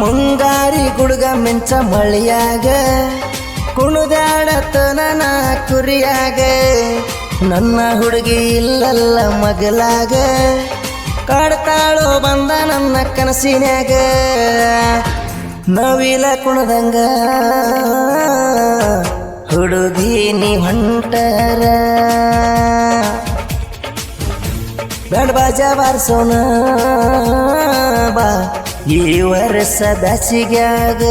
ಮುಂಗಾರಿ ಗುಡುಗ ಮಿಂಚ ಮಳಿಯಾಗ, ಕುಣದಾಡತನ ಕುರಿಯಾಗ. ನನ್ನ ಹುಡುಗಿ ಇಲ್ಲಲ್ಲ ಮಗಲಾಗ, ಕಾಡ್ತಾಳೋ ಬಂದ ನನ್ನ ಕನಸಿನಾಗ ನವಿಲ ಕುಣದಂಗ, ಹುಡುಗಿ ನೀ ಹೊಂಟರ. ಬೆಡ್ ಬಾಜಾ ಬಾರಿಸೋಣ ಬಾ. ಈ ವರ್ಷ ಬ್ಯಾಸಿಗ್ಯಾಗ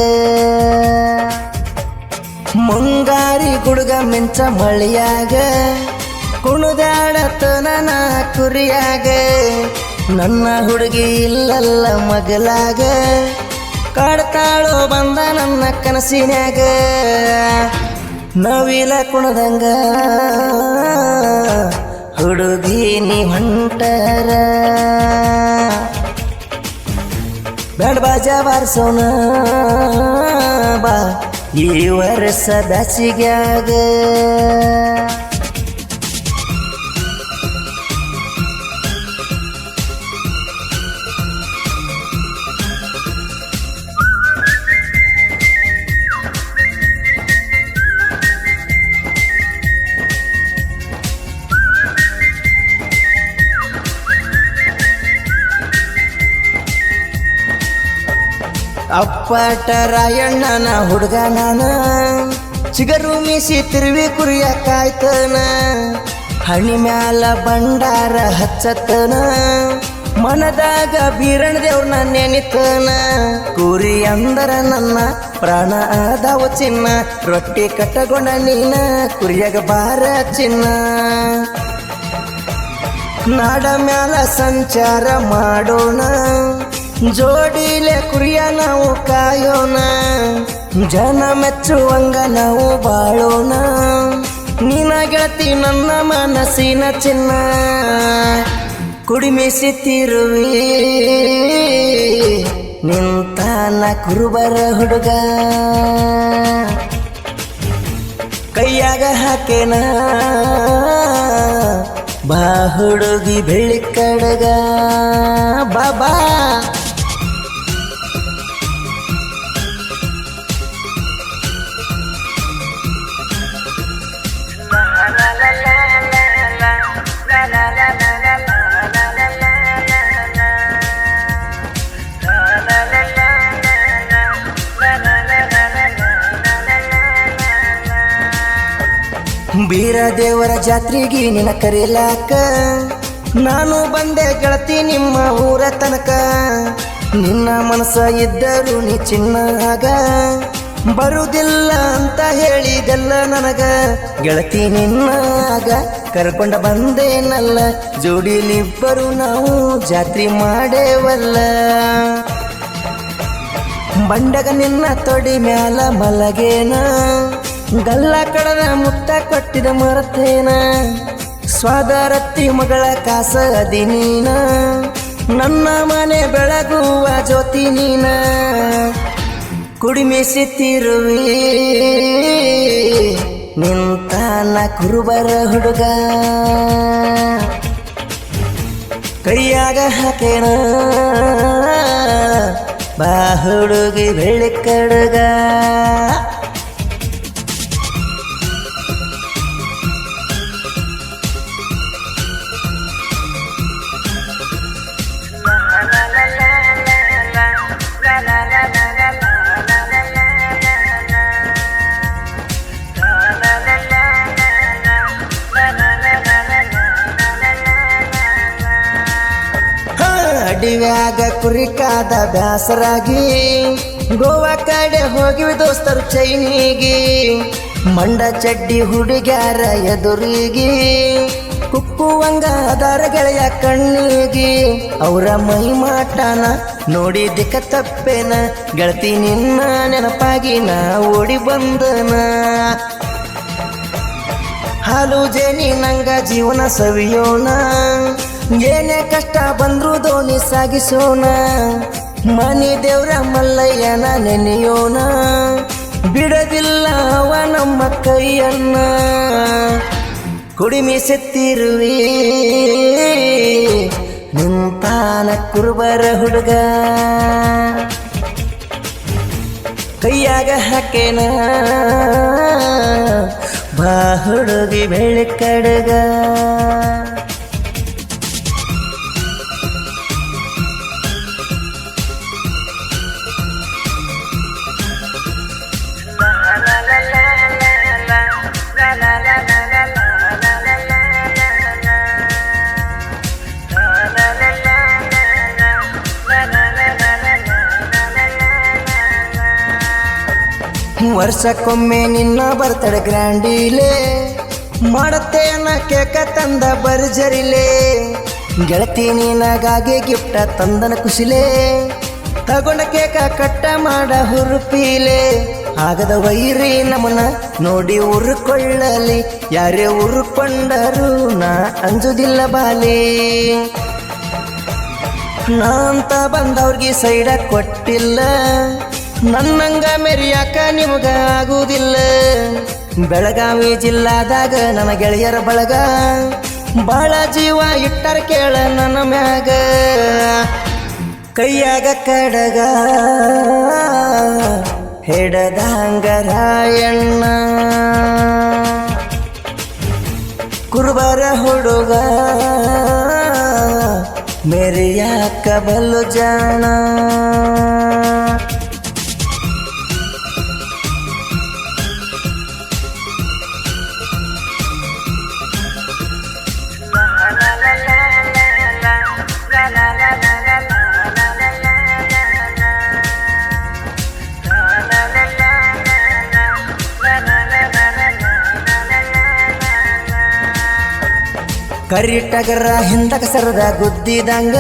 ಮುಂಗಾರಿ ಗುಡುಗ ಮಿಂಚ ಮಳಿಯಾಗ. ಕುಣದಾಡತನ ನಾ ಕುರಿಯಾಗ. ನನ್ನ ಹುಡುಗಿ ಇಲ್ಲಲ್ಲ ಮಗಲಾಗ. ಕಾಡ್ತಾಳೋ ಬಂದ ನನ್ನ ಕನಸಿನಾಗ ನವಿಲ ಕುಣದಂಗ. ಹುಡುಗಿ ನೀ ಹೊಂಟರ. ಬ್ಯಾಂಡ್ ಬಾಜಾ ಬಾರಿಸೋಣ ಬಾ ಈ ವರ್ಷ ಬ್ಯಾಸಿಗ್ಯಾಗ ಅಪ್ಪಟ ರಾಯಣ್ಣನ ಹುಡುಗ ನಾನು. ಚಿಗರು ಮೀಸಿ ತಿರುವಿ ಕುರಿಯ ಕಾಯ್ತನ ಹಣಿ ಮ್ಯಾಲ ಭಂಡಾರ ಹಚ್ಚತನ ಮನದಾಗ ಬೀರಣ ದೇವ್ರನ್ನ ನೆನಿತನ ಕುರಿ ಅಂದರ ನನ್ನ ಪ್ರಾಣ ಆದವ ಚಿನ್ನ. ರೊಟ್ಟಿ ಕಟ್ಟಗೊಂಡ ನೀನ ಕುರಿಯಾಗ ಬಾರ ಚಿನ್ನ. ನಾಡ ಮ್ಯಾಲ ಸಂಚಾರ ಮಾಡೋಣ. ಜೋಡಿಲೆ ಕುರಿಯ ನಾವು ಕಾಯೋಣ, ಜನ ಮೆಚ್ಚುವಂಗ ನಾವು ಬಾಳೋಣ. ನಿನ ಗೆಳತಿ ನನ್ನ ಮನಸ್ಸಿನ ಚಿನ್ನ ಕುಡಿಮಿಸಿತಿರುವಿ ನಿಂತಾನ ಕುರುಬರ ಹುಡುಗ, ಕೈಯಾಗ ಹಾಕೇನ. ಬಾ ಹುಡುಗಿ ಬೆಳ್ಳಿ ಕಡಗ ಬಾಬಾ ಬೀರ ದೇವರ ಜಾತ್ರೆಗೆ ನಿನ್ನ ಕರೀಲಾಕ ನಾನು ಬಂದೆ ಗೆಳತಿ ನಿಮ್ಮ ಊರ ತನಕ. ನಿನ್ನ ಮನಸ್ಸ ಇದ್ದರು ನೀ ಚಿನ್ನಾಗ ಬರುವುದಿಲ್ಲ ಅಂತ ಹೇಳಿದೆಲ್ಲ ನನಗ. ಗೆಳತಿ ನಿನ್ನಾಗ ಕರ್ಕೊಂಡ ಬಂದೇನಲ್ಲ. ಜೋಡಿಲಿಬ್ಬರು ನಾವು ಜಾತ್ರೆ ಮಾಡೇವಲ್ಲ. ಬಂಡಗ ನಿನ್ನ ತೊಡಿ ಮ್ಯಾಲ ಮಲಗೇನ. ಗಲ್ಲ ಕಡದ ಮುತ್ತ ಕೊಟ್ಟಿದ ಮರತೇನ. ಸ್ವಾದರತ್ತಿ ಮಗಳ ಕಾಸದಿ ನೀನ. ನನ್ನ ಮನೆ ಬೆಳಗುವ ಜ್ಯೋತಿ ನೀನ. ಕುಡಿಮಿಸಿತಿರುವಿ ನಿಂತಾನ ಕುರುಬರ ಹುಡುಗ. ಕೈಯಾಗ ಹಾಕೇಣ. ಬಾ ಹುಡುಗಿ ಬೆಳ್ಳಿ ಕಡಗ. ಅಡಿವ್ಯಾಗ ಕುರಿಕಾದ ಬ್ಯಾಸರಾಗಿ, ಗೋವಾ ಕಡೆ ಹೋಗಿವಿ ದೋಸ್ತರು ಚೈನಿಗೆ, ಮಂಡ ಚಡ್ಡಿ ಹುಡುಗ್ಯಾರ ಎದುರಿಗೆ ಕುಕ್ಕುವಂಗ ಅದರ ಗೆಳೆಯ ಕಣ್ಣಿಗೆ, ಅವರ ಮೈ ಮಾಟನ ನೋಡಿ ದಿಕ್ಕ ತಪ್ಪೇನ, ಗೆಳತಿ ನಿನ್ನ ನೆನಪಾಗಿ ನಾ ಓಡಿ ಬಂದನ. ಹಾಲು ಜೇನಿ ನಂಗ ಜೀವನ ಸವಿಯೋಣ ಏನೇ ಕಷ್ಟ ಬಂದ್ರು ದೋಣಿ ಸಾಗಿಸೋಣ. ಮನಿ ದೇವ್ರ ಮಲ್ಲಯ್ಯನ ನೆನೆಯೋಣ. ಬಿಡದಿಲ್ಲ ಅವ ನಮ್ಮ ಕೈಯನ್ನ. ಕುಡಿಮಿಸುತ್ತಿರುವಿ ನಿಂತಾನ ಕುರುಬರ ಹುಡುಗ. ಕೈಯಾಗ ಹಾಕೇನ. ಬಾ ಹುಡುಗಿ ಬೆಳಕಡಗ ವರ್ಷಕ್ಕೊಮ್ಮೆ ನಿನ್ನ ಬರ್ತಡೆ ಗ್ರ್ಯಾಂಡಿಲೆ. ಅನ್ನ ಕೇಕ ತಂದ ಬರ್ಜರಿಲೆ ಗೆಳತಿ ನೀನಾಗಾಗಿ ಗಿಫ್ಟ ತಂದನ ಕುಶಿಲೆ. ತಗೊಂಡ ಕೇಕ ಕಟ್ಟ ಮಾಡ ಹುರುಪಿಲೆ. ಆಗದ ವೈರಿ ನಮನ ನೋಡಿ ಉರುಕೊಳ್ಳಲಿ ಯಾರೇ ಉರುಕೊಂಡರು ನಾ ಅಂಜುದಿಲ್ಲ ಬಾಲಿ. ನಾಂತ ಬಂದವ್ರಿಗೆ ಸೈಡ ಕೊಟ್ಟಿಲ್ಲ. ನನ್ನಂಗ ಮೆರಿಯಾಕ ನಿಮಗ ಆಗುವುದಿಲ್ಲ ಬೆಳಗಾವಿ ಜಿಲ್ಲಾದಾಗ ನನ್ನ ಗೆಳೆಯರ ಬಳಗ. ಬಾಳ ಜೀವ ಇಟ್ಟರ ಕೇಳ ನನ್ನ ಮ್ಯಾಗ. ಕೈಯಾಗ ಕಡಗ ಹೆಡದಂಗ ರಾಯಣ್ಣ ಕುರುಬರ ಹುಡುಗ, ಮೆರಿಯಾಕ ಬಲ್ಲು ಜಾಣ ಕರಿಟಗರ ಹಿಂದಕ ಸರದ ಗುದ್ದಿದಂಗ,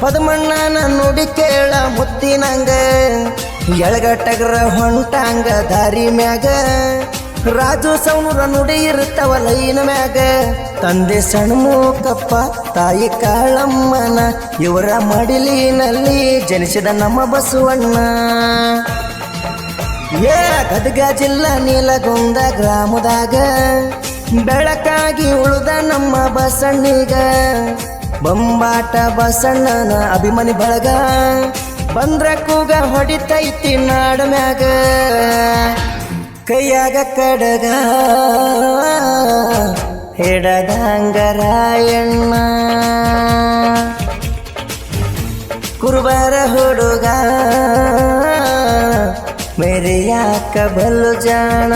ಪದಮಣ್ಣನ ನುಡಿ ಕೇಳ ಮುತ್ತಿನಂಗ ಎಳಗಟ್ಟಗರ ಹೊಂಟಾಂಗ ದಾರಿ ಮ್ಯಾಗ, ರಾಜು ಸೌನೂರ ನುಡಿ ಇರುತ್ತವ ಲೈನ ಮ್ಯಾಗ, ತಂದೆ ಸಣ್ಮೂಕಪ್ಪ, ತಾಯಿ ಕಾಳಮ್ಮನ, ಇವರ ಮಡಿಲಿನಲ್ಲಿ ಜನಿಸಿದ ನಮ್ಮ ಬಸವಣ್ಣ. ಏ ಗದಗ ಜಿಲ್ಲಾ ನೀಲಗುಂದ ಗ್ರಾಮದಾಗ ಬೆಳಕಾಗಿ ಉಳಿದ ನಮ್ಮ ಬಸಣ್ಣಿಗ. ಬೊಂಬಾಟ ಬಸಣ್ಣನ ಅಭಿಮಾನಿ ಬಳಗ. ಬಂದ್ರ ಕೂಗ ಹೊಡಿತೈತಿ ನಾಡ ಮ್ಯಾಗ. ಕೈಯಾಗ ಕಡಗ. ಹೆಡದಂಗರಾಯಣ್ಣ ಕುರುಬರ ಹುಡುಗ. ಮೇರಿಯಾಕ ಬಲ್ಲು ಜಾಣ.